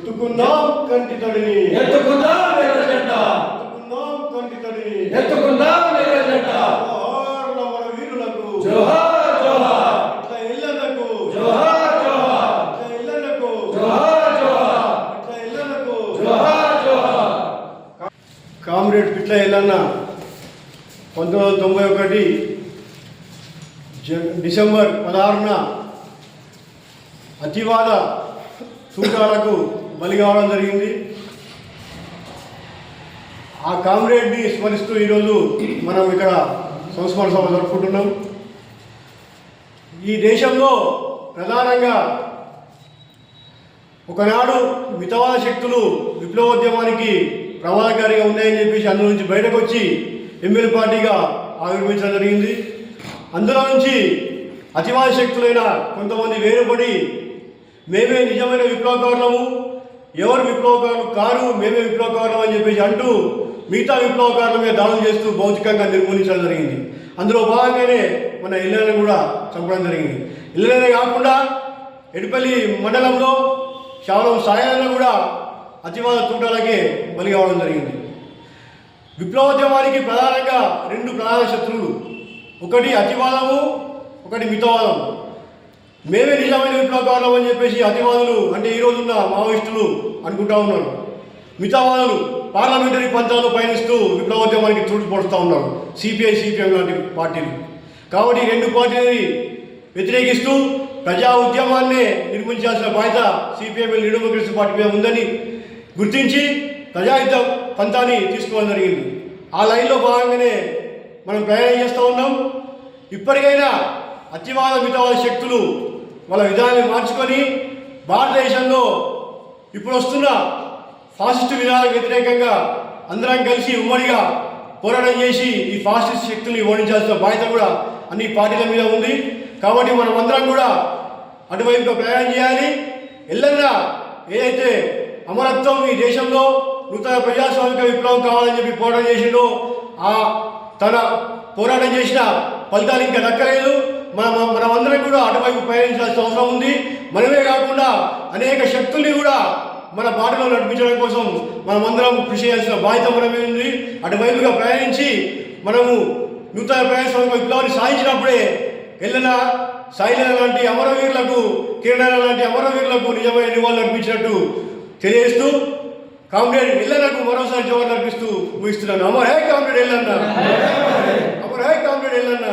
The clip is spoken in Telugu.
ఎత్తుకుందాం కంటి తడిని ఎత్తుకుందాం ఎర్రజెండా ఎత్తుకుందాం కంటి తడిని ఎత్తుకుందాం ఎర్రజెండా జోహార్ల మన వీరులకు జోహార్ జోహార్ ఇట్లా ఇళ్ళకు జోహార్ జోహార్ ఇట్లా ఇళ్ళకు జోహార్ జోహార్ ఇట్లా ఇళ్ళకు జోహార్ జోహార్ కామ్రేడ్ పిట్ల ఎల్లన్న పంతొమ్మిది వందల తొంభై ఒకటి జ- డిసెంబర్ పదహారున అతివాద సూత్రాలకు బలి కావడం జరిగింది. ఆ కామ్రేడ్ని స్మరిస్తూ ఈరోజు మనం ఇక్కడ సంస్మరణ సభ జరుపుకుంటున్నాం. ఈ దేశంలో ప్రధానంగా ఒకనాడు మితవాద శక్తులు విప్లవోద్యమానికి ప్రమాదకారిగా ఉన్నాయని చెప్పేసి అందులో నుంచి బయటకు వచ్చి ఎమ్మెల్యే పార్టీగా ఆవిర్భవించడం జరిగింది. అందులో నుంచి అతివాద శక్తులైన కొంతమంది వేరుపడి మేమే నిజమైన విప్లవకారులము. ఎవరు విప్లవకారులు కారు మేమే విప్లవకారులం అని చెప్పేసి అంటూ మిగతా విప్లవకారుల మీద దాడులు చేస్తూ భౌతికంగా నిర్మూలించడం జరిగింది. అందులో భాగంగానే మన ఇళ్ళని కూడా చంపడం జరిగింది. ఇళ్ళనే కాకుండా ఎడిపల్లి మండలంలో కేవలం సాయంత్రం కూడా అతివాద తూటాలకే బలి కావడం జరిగింది. విప్లవోద్యమానికి ప్రధానంగా రెండు ప్రధాన శత్రువులు. ఒకటి అతివాదము ఒకటి మితవాదం మేమే నిజమైన విప్లవకారులం అని చెప్పేసి అతివాదులు అంటే ఈ రోజున్న మావోయిస్టులు అనుకుంటా ఉన్నారు. మిగతావాదులు పార్లమెంటరీ పంతాలు పయనిస్తూ విప్లవోద్యమానికి తూట్లు పొడుస్తూ ఉన్నారు. సిపిఐ సిపిఎం లాంటి పార్టీలు. కాబట్టి రెండు పార్టీలని వ్యతిరేకిస్తూ ప్రజా ఉద్యమాన్నే నిర్మించాల్సిన బాధ్యత సిపిఎం డెమోక్రసీ పార్టీ మీద ఉందని గుర్తించి ప్రజాయుద్ధ పంతాన్ని తీసుకోవడం జరిగింది. ఆ లైన్లో భాగంగానే మనం ప్రయాణం చేస్తూ ఉన్నాం. ఇప్పటికైనా అతివాద మితవాద శక్తులు వాళ్ళ విధానాన్ని మార్చుకొని భారతదేశంలో ఇప్పుడు వస్తున్న ఫాసిస్ట్ విధానాలకు వ్యతిరేకంగా అందరం కలిసి ఉమ్మడిగా పోరాటం చేసి ఈ ఫాసిస్ట్ శక్తుల్ని ఓడించాల్సిన బాధ్యత కూడా అన్ని పార్టీల మీద ఉంది. కాబట్టి మనం అందరం కూడా అటువైపుగా ప్రయాణం చేయాలి. ఎల్లన్నా ఏదైతే అమరత్వం ఈ దేశంలో నూతన ప్రజాస్వామిక విప్లవం కావాలని చెప్పి పోరాటం చేసిండో ఆ తన పోరాటం చేసిన ఫలితాలు ఇంకా దక్కలేదు. మన మనమందరం కూడా అటువైపు ప్రయాణించాల్సిన అవసరం ఉంది. మనమే కాకుండా అనేక శక్తుల్ని కూడా మన బాటలో నడిపించడం కోసం మనమందరం కృషి చేయాల్సిన బాధ్యత మనమే ఉంది. అటువైపుగా ప్రయాణించి మనము నూతన ప్రయాణ విప్లవాన్ని సాధించినప్పుడే ఎల్లన సాయిల లాంటి అమరవీరులకు కిరణాల లాంటి అమరవీరులకు నిజమైన నివాళులు అర్పించినట్టు తెలియజేస్తూ కామ్రేడ్ ఎల్లనకు మరోసారి జవాబు అర్పిస్తూ ఊహిస్తున్నాను అమర్ హే కామ్రేడ్ ఎల్లన్న. అమర్ హే కామ్రేడ్ ఎల్లన్న.